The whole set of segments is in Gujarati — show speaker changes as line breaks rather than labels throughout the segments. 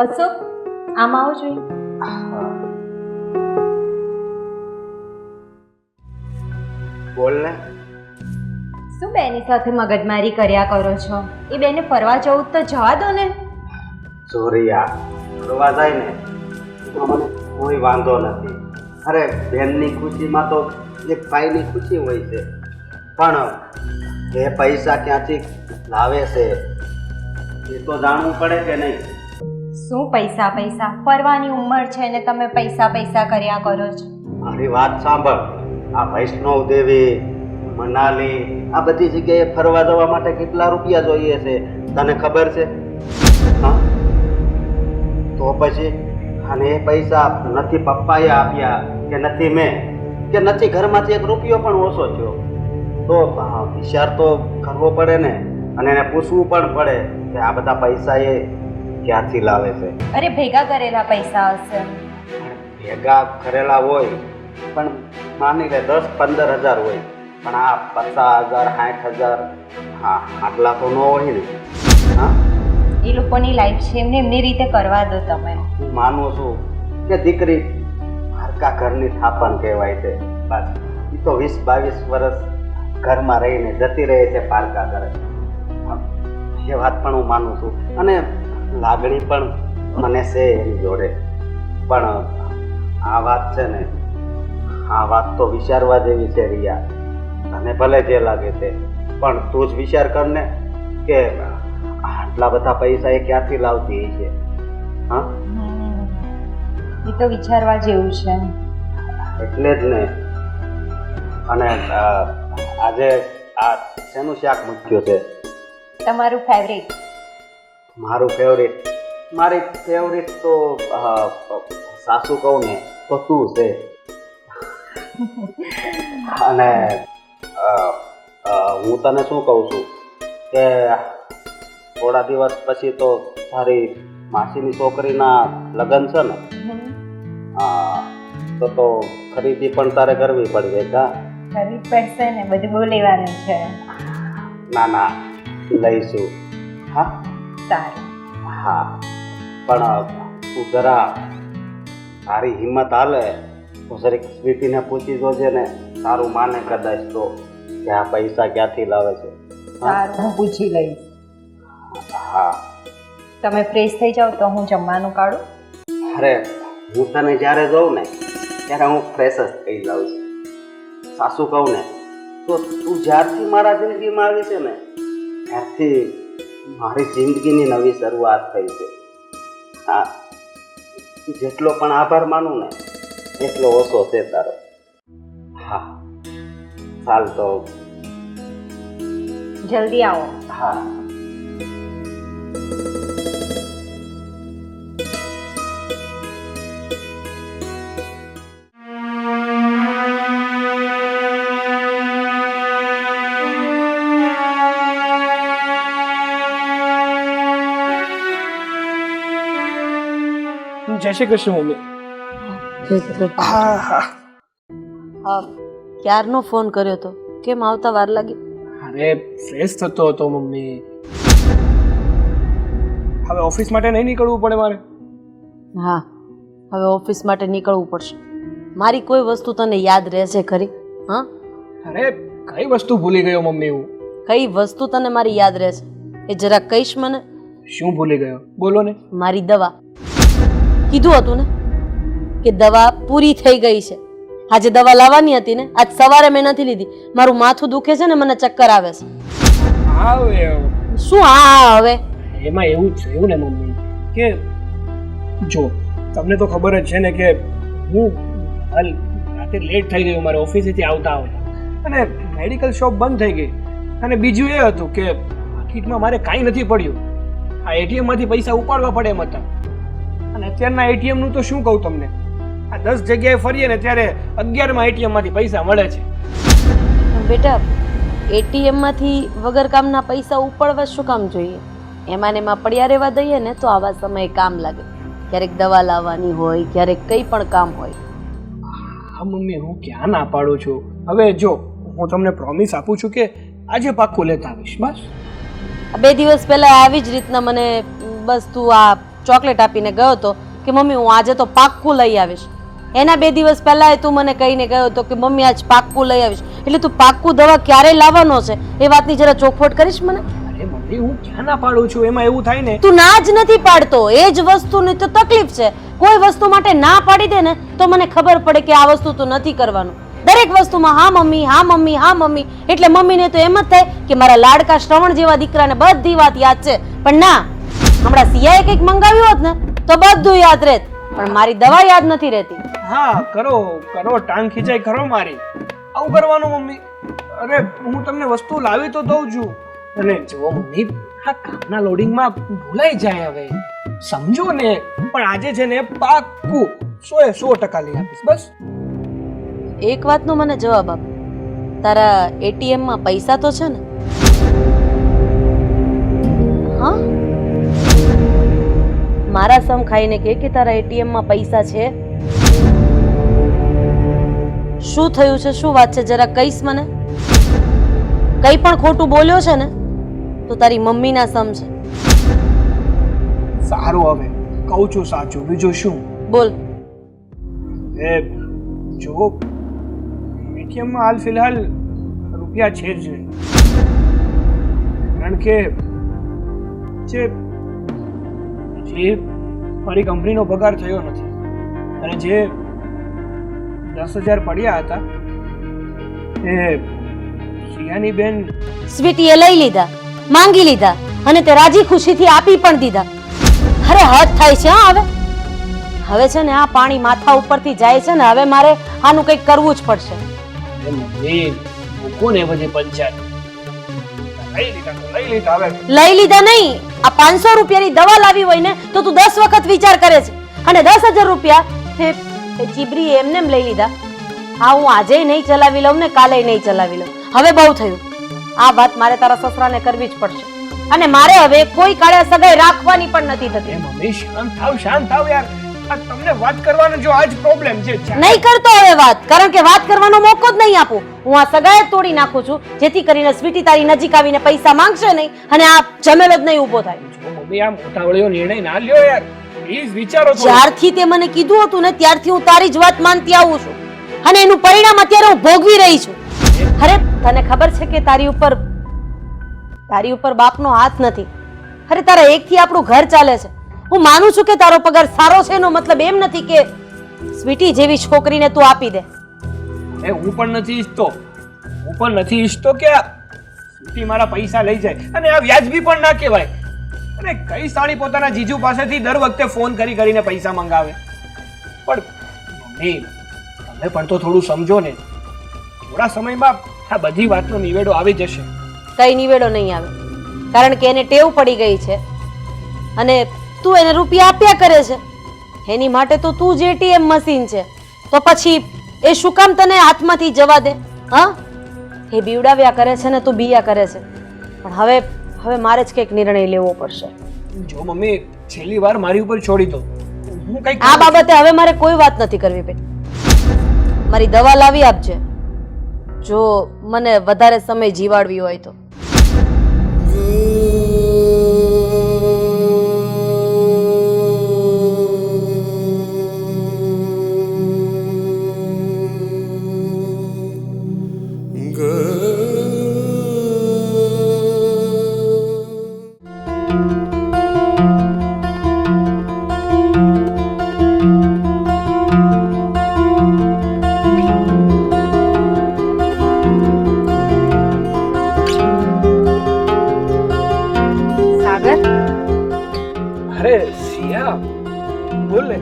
અશોક આમ આવો જોઈએ
બોલ ને
શું બેની સાથે મગજમારી કર્યા કરો છો? એ બેને ફરવા જવું તો જવા દો ને.
ચોરિયા ફરવા જાય ને તો મને કોઈ વાંધો નથી. અરે બેનની ખુશીમાં તો એક ભાઈની ખુશી હોય છે. પણ એ પૈસા ક્યાંથી લાવે છે? એ તો જાણવું પડે કે નહીં?
શું પૈસા પૈસા? ફરવાની ઉંમર છે ને તમે પૈસા પૈસા કર્યા કરો છો.
મારી વાત સાંભળ. આ વૈષ્ણવ દેવી, મનાલી, આ બધી જગ્યાએ ફરવા જવા માટે કેટલા રૂપિયા જોઈએ છે? તને ખબર છે? હા? તો પછી અને એ પૈસા નથી પપ્પાએ આપ્યા કે નથી મેં, કે નથી ઘરમાંથી એક રૂપિયો પણ ઓછો થયો. તો વિચાર તો કરવો પડે ને, અને એને પૂછવું પણ પડે કે આ બધા પૈસા એ ક્યાંથી લાવે છે?
અરે ભેગા કરેલા પૈસા હશે.
ભેગા કરેલા હોય પણ માની લે દસ પંદર હજાર હોય. પણ આ પચાસ હજાર સાઠ હજાર હા આટલા તો ન હોય ને. હા?
એ લોકોની લાઈફ છે એમને એમની રીતે કરવા દો તમે.
હું માનું છું કે દીકરી હરકા ઘરની થાપણ કહેવાય છે. બસ એ તો વીસ બાવીસ વર્ષ ઘરમાં રહીને જતી રહે છે પારકા કરે એ વાત પણ હું માનું છું. અને લાગણી પણ મને છે એની જોડે. પણ આ વાત છે ને આ વાત તો વિચારવા જેવી છે રિયા. તને ભલે જે લાગે તે પણ તું જ વિચાર કર ને કે આટલા બધા પૈસા એ ક્યાંથી લાવતી છે હા?
એ તો વિચારવા જેવું છે.
એટલે જ ને. અને આજે આ શેનું શાક મૂક્યું છે?
તમારું ફેવરેટ
મારું ફેવરિટ મારી ફેવરિટ તો સાસુ કહું ને તો તું છે. અને હું તને શું કહું છું કે થોડા દિવસ પછી તો તારી માસીની છોકરીના લગ્ન છે ને હા તો તો ખરીદી પણ તારે કરવી પડશે કા?
કરવી પડશે ને બધું બોલેવાનું છે.
ના ના લઈશું. હા?
સારું
હા પણ તું જરા તારી હિંમત હાલે તો જરીક સ્વીટીને પૂછી જોજે ને તારું માને કદાચ તો કે આ પૈસા ક્યાંથી લાવે છે. હા?
સારું હું પૂછી લઈશ.
હા.
તમે ફ્રેશ થઈ જાઓ તો હું જમવાનું કાઢું.
અરે હું તને જ્યારે જોઉં ને ત્યારે હું ફ્રેશ જ થઈ જાઉં છું. સાસુ કહું ને તો તું જ્યારથી મારા જિંદગીમાં આવી છે ને ત્યારથી મારી જિંદગીની નવી શરૂઆત થઈ છે. હા જેટલો પણ આભાર માનું ને એટલો ઓછો છે તારો. હા ચાલ તો.
જલ્દી આવો.
હા.
જય શ્રી કૃષ્ણ મમ્મી
હા. ક્યારનો ફોન કર્યો તો? કેમ આવતા વાર લાગી?
અરે ફ્રેશ થતો હતો મમ્મી. હવે ઓફિસ માટે નહીં નીકળવું પડે મારે?
હા હવે ઓફિસ માટે નીકળવું પડશે. મારી કોઈ વસ્તુ તને યાદ રહેશે ખરી? હા?
અરે કઈ વસ્તુ ભૂલી ગયો મમ્મી હું?
કઈ વસ્તુ તને મારી યાદ રહેશે? એ જરા કહીશ મને?
શું ભૂલી ગયો? બોલો ને.
મારી દવા. કીધું હતું ને કે દવા પૂરી થઈ ગઈ છે. આજે દવા લાવવાની હતી ને. આજ સવારે મેં નથી લીધી. મારું માથું દુખે છે ને મને ચક્કર આવે છે. શું હા હવે?
એમાં એવું છે એવું ને મમ્મી? કે જો તમને તો ખબર જ છે ને કે હું હાલ રાતે લેટ થઈ ગયું મારે ઓફિસેથી આવતા આવતા. અને મેડિકલ શોપ બંધ થઈ ગઈ. અને બીજું એ હતું કે પાકીટમાં મારે કાંઈ નથી પડ્યું. આ એટીએમમાંથી પૈસા ઉપાડવા પડે એમ હતા. અને અત્યારના એટીએમનું તો શું કહું તમને? આ દસ જગ્યાએ ફરીએ ને ત્યારે અગિયારમાં એટીએમમાંથી પૈસા મળે છે.
બેટા એટીએમમાંથી વગર કામના પૈસા ઉપાડવા શું કામ જોઈએ? એમાં ને એમાં પડ્યા રહેવા દઈએ ને તો આવા સમયે કામ લાગે. ક્યારેક દવા લાવવાની હોય ક્યારેક કંઈ પણ કામ હોય.
મમ્મી હું ક્યાં ના પાડું છું? હવે જો હું તમને પ્રોમિસ આપું છું કે આજે પાક્કું લેતા આવીશ બસ.
બે દિવસ પહેલા આવી જ રીતના મને બસ તું આ ચોકલેટ આપીને ગયો હતો કે મમ્મી હું આજે તો પાક્કું લઈ આવીશ. એના બે દિવસ પહેલાં તું મને કહીને ગયો હતો કે મમ્મી આજ પાક્કું લઈ આવીશ. એટલે તું પાક્કું દવા ક્યારે લાવવાનો છે? એ વાતની જરા ચોખવટ કરીશ મને?
અરે મમ્મી હું ક્યાં ના પાડું છું? એમાં એવું થાય ને
તું ના જ નથી પાડતો. એ જ વસ્તુની તો તકલીફ છે. કોઈ વસ્તુ માટે ના પાડી દે ને તો મને ખબર પડે કે આ વસ્તુ તું નથી કરવાનું. દરેક વસ્તુમાં હા મમ્મી હા મમ્મી હા મમ્મી. એટલે મમ્મીને તો એમ જ થાય કે મારા લાડકા શ્રવણ જેવા દીકરાને બધી વાત યાદ છે. પણ ના હમણાં સિયાએ કંઈક મંગાવ્યું હોત ને તો બધું યાદ રહેત. પણ મારી દવા યાદ નથી રહેતી.
હા કરો કરો ટાંગ ખીચાઈ કરો મારી. આવું કરવાનું મમ્મી. અરે હું તમને વસ્તુ લાવી તો દઉં છું. અને જુઓ મમ્મી આ કામના લોડિંગમાં ભૂલાઈ જાય હવે. સમજો ને પણ આજે છે ને પાક્કું સો એ સો ટકા લઈ આપીશ બસ.
એક વાતનો મને જવાબ આપ. તારા એટીએમમાં પૈસા તો છે ને મારા સમ ખાઈને કે કે તારા એટીએમમાં પૈસા છે. શું થયું છે? શું વાત છે? જરા કહીશ મને? કંઈ પણ ખોટું બોલ્યો છે ને તો તારી મમ્મીના સમ છે.
સારું હવે. કહું છું સાચું. બીજું શું?
બોલ.
એ જો એટીએમમાં હાલ ફિલહાલ રૂપિયા છે જ. નહીં કારણ કે જે જે મારી કંપનીનો પગાર થયો નથી. અને જે દસ હજાર પડ્યા હતા એ શિયાની બેન
સ્વીટીએ લઈ લીધા માંગી લીધા અને તે રાજી ખુશીથી આપી પણ દીધા. અરે હદ થાય છે હા હવે? હવે છે ને આ પાણી માથા ઉપરથી જાય છે ને હવે મારે આનું કંઈક કરવું જ પડશે.
લઈ લીધા
નહીં આ પાંચસો રૂપિયાની દવા લાવી હોય ને તો તું દસ વખત વિચાર કરે છે. અને દસ હજાર રૂપિયા ચીબરી એમને એમ લઈ લીધા. હા હું આજે નહીં ચલાવી લઉં ને કાલે નહીં ચલાવી લઉં. હવે બહુ થયું. આ વાત મારે તારા સસરાને કરવી જ પડશે. અને મારે હવે કોઈ કાળે સગાઈ રાખવાની પણ નથી થતી.
શાંત થાવ શાંત થાવ યાર. આ તમને વાત કરવાનો જો આજ પ્રોબ્લેમ છે.
નહીં કરતો હવે વાત. કારણ કે વાત કરવાનો મોકો જ નહીં આપું. હું આ સગાઈ તોડી નાખું છું જેથી કરીને સ્વીટી તારી નજીક આવીને પૈસા માંગશે નહીં અને આ જમેલો જ નહીં ઊભો થાય.
મમ્મી આમ ઉતાવળિયો નિર્ણય ના લ્યો યાર. પ્લીઝ વિચારો
જ્યારથી તે મને કીધું હતું ને ત્યારથી હું તારી જ વાત માનતી આવું છું. અને એનું પરિણામ અત્યારે હું ભોગવી રહી છું. અરે તને ખબર છે કે તારી ઉપર તારી ઉપર બાપનો હાથ નથી. અરે તારા એકથી આપણું ઘર ચાલે છે. હું માનું છું કે તારો પગાર સારો છે એનો મતલબ એમ નથી કે સ્વીટી જેવી છોકરીને તું આપી દે.
એ હું પણ નથી ઈચ્છતો. હું પણ નથી ઈચ્છતો કે સ્વીટી મારા પૈસા લઈ જાય. અને આ વ્યાજબી પણ ના કહેવાય. અને કઈ સાળી પોતાના જીજુ પાસેથી દર વખતે ફોન કરી કરીને પૈસા મંગાવે. પણ મમ્મી તમે પણ તો થોડું સમજો ને. થોડા સમયમાં આ બધી વાતનો નિવેડો આવી જશે.
કઈ નિવેડો નહીં આવે. કારણ કે એને ટેવ પડી ગઈ છે. અને તું એને રૂપિયા આપ્યા કરે છે. એની માટે તો તું જ એટીએમ મશીન છે. તો પછી એ શું કામ તને હાથમાંથી જવા દે? હા? એ બીવડાવ્યા કરે છે ને તું બીયા કરે છે. પણ હવે હવે મારે જ કંઈક નિર્ણય લેવો પડશે.
જો મમ્મી છેલ્લી વાર મારી ઉપર છોડી દો. હું કઈ
આ બાબતે હવે મારે કોઈ વાત નથી કરવી બેન. મારી દવા લાવી આપજે. જો મને વધારે સમય જીવાડવી હોય તો.
અરે સિયા બોલ ને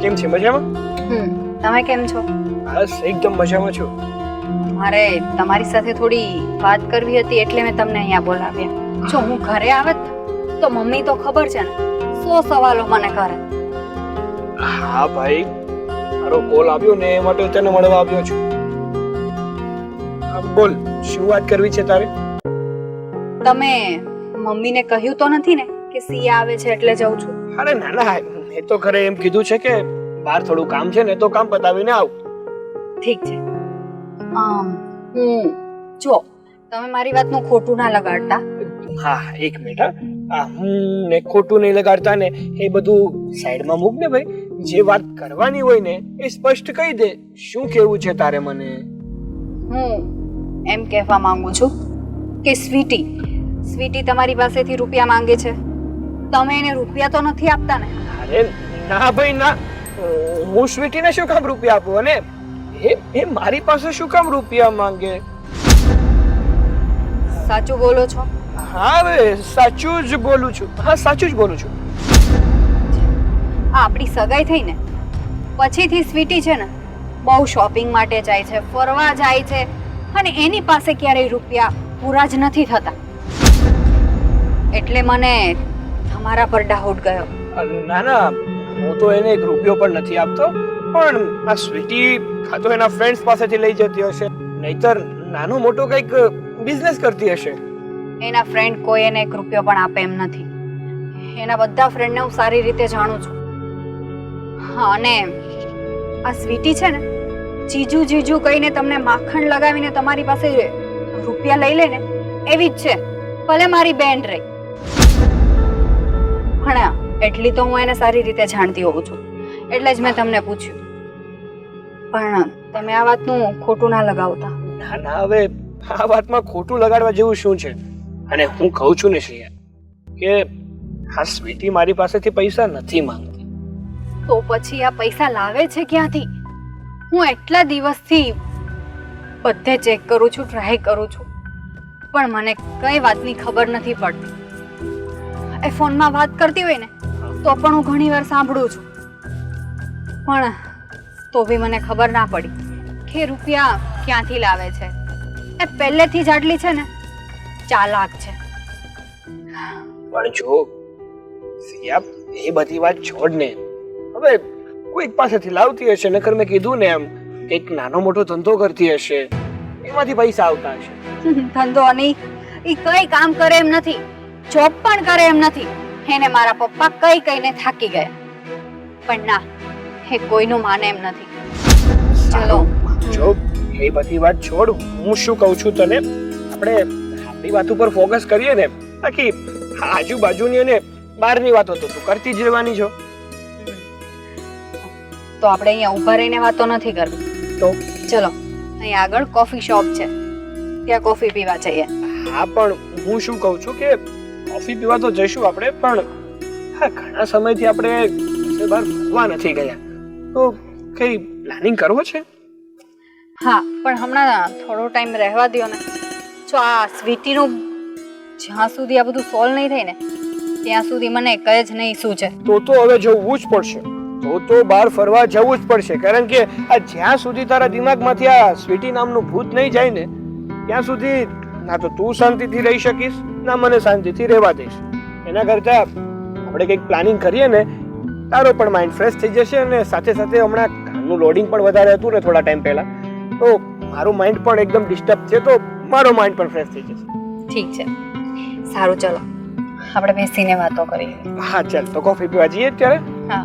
કેમ છે? મજામાં?
હમ તમે કેમ છો?
બસ એકદમ મજામાં છું.
મારે તમારી સાથે થોડી વાત કરવી હતી એટલે મેં તમને અહીંયા બોલાવ્યા. જો હું ઘરે આવત તો મમ્મી તો ખબર છે ને સો સવાલો મને કરે.
હા ભાઈ મારો કોલ આવ્યો ને એ માટે તને મળવા આવ્યો છું. બોલ શું વાત કરવી છે તારે?
તમે મમ્મીને કહ્યું તો નથી ને? કે સી આવે છે એટલે જઉં છું.
અરે ના ના મેં તો ઘરે એમ કીધું છે કે બહાર થોડું કામ છે ને તો કામ પતાવીને આવ.
ઠીક છે. આમ હું જો તમે મારી વાતનું ખોટું ના લગાડતા.
હા એક મિનિટ હા. આ હું ને ખોટું નહીં લગાડતા ને એ બધું સાઈડમાં મૂક ને ભાઈ. જે વાત કરવાની હોય ને એ સ્પષ્ટ કહી દે. શું કેવું છે તારે મને?
હું એમ કહેવા માંગુ છું કે સ્વીટી સ્વીટી તમારી પાસેથી રૂપિયા માંગે છે. તમે એને રૂપિયા તો નથી આપતા ને?
અરે ના ભાઈ ના. હું સ્વીટીને શું કામ રૂપિયા આપું? અને એ એ મારી પાસે શું કામ રૂપિયા માંગે?
સાચું બોલો છો?
હા હવે સાચું જ બોલું છું. હા સાચું જ બોલું છું.
આ આપણી સગાઈ થઈ ને? પછીથી સ્વીટી છે ને બહુ શોપિંગ માટે જાય છે ફરવા જાય છે અને એની પાસે ક્યારેય રૂપિયા પૂરા જ નથી થતા. એટલે મને તમારા પર ડાઉટ ગયો.
ના ના હું તો એને એક રૂપિયો પણ નથી આપતો પણ આ સ્વીટી ખાતો એના ફ્રેન્ડ્સ પાસેથી લઈ જતી હશે નહીતર નાનો મોટો કંઈક બિઝનેસ કરતી હશે.
એના ફ્રેન્ડ કોઈ એને એક રૂપિયો પણ આપે એમ નથી. એના બધા ફ્રેન્ડને હું સારી રીતે જાણું છું. હા અને આ સ્વીટી છે ને જીજુ જીજુ કહીને તમને માખણ લગાવીને તમારી પાસે રૂપિયા લઈ લે ને એવી જ છે. ભલે મારી બેન રહી. હા, એટલી તો હું એને સારી રીતે જાણતી હોઉં છું. એટલે જ મેં તમને પૂછ્યું. પણ તમે આ વાતનું ખોટું ના લગાવતા.
ના ના હવે આ વાતમાં ખોટું લગાડવા જેવું શું છે? અને હું કહું છું ને શ્રેયા કે આ સ્વીટી મારી પાસેથી પૈસા નથી માંગતી.
તો પછી આ પૈસા લાવે છે ક્યાંથી? હું એટલા દિવસથી બધે ચેક કરું છું ટ્રાય કરું છું. પણ મને કઈ વાતની ખબર નથી પડતી. એ ફોનમાં વાત કરતી હોય ને તો પણ હું ઘણીવાર સાંભળું છું. પણ તો બી મને ખબર ના પડી કે રૂપિયા ક્યાંથી લાવે છે. એ પહેલેથી જ આટલી છે ને ચાલાક છે.
પણ જો સિયા એ બધી વાત છોડ ને હવે કોઈક પાસેથી લાવતી હશે નકર મેં કીધું ને એમ એક નાનો મોટો ધંધો કરતી હશે. એમાંથી પૈસા આવતા હશે.
ધંધો નહીં એ કઈ કામ કરે એમ નથી. જોબ પણ કરે એમ નથી. એને મારા પપ્પા કઈ કઈને થાકી ગયા. પણ ના એ કોઈનું માને એમ નથી. ચલો.
જો એ બધી વાત છોડ હું શું કહું છું તને? આપણે આપણી વાત ઉપર ફોકસ કરીએ ને બાકી આજુબાજુની અને બહારની વાતો તો તું કરતી જ રહેવાની છો.
તો આપણે અહીંયા ઊભા રહીને વાતો નથી કરવી.
તો?
ચલો અહીંયા આગળ કોફી શોપ છે. ત્યાં કોફી પીવા જઈએ.
હા પણ હું શું કહું છું કે કોફી પીવા તો જઈશું આપણે પણ હા ઘણા સમયથી આપણે બહાર ફરવા નથી ગયા. તો કઈ પ્લાનિંગ કરવો છે?
હા પણ હમણાં થોડો ટાઈમ રહેવા દ્યો ને. જો આ સ્વીટીનું જ્યાં સુધી આ બધું સોલ્વ નહીં થાય ને ત્યાં સુધી મને કહે જ નહીં શું છે
તો તો હવે જવું જ પડશે. તો તો બહાર ફરવા જવું જ પડશે. કારણ કે આ જ્યાં સુધી તારા દિમાગમાંથી આ સ્વીટી નામનું ભૂત નહીં જાય ને ત્યાં સુધી ના તો તું શાંતિથી રહી શકીશ ના મને શાંતિથી રહેવા દઈશ. એના કરતા આપણે કંઈક પ્લાનિંગ કરીએ ને તારો પણ માઇન્ડ ફ્રેશ થઈ જશે અને સાથે સાથે હમણાં કામનું લોડિંગ પણ વધારે હતું ને થોડા ટાઈમ પહેલા. તો મારું માઇન્ડ પણ એકદમ ડિસ્ટર્બ છે તો મારો માઇન્ડ પણ ફ્રેશ થઈ જશે.
ઠીક છે. સારું ચલો. આપણે બેસીને વાતો કરીએ.
હા ચાલ તો કોફી પીવા જઈએ અત્યારે?
હા.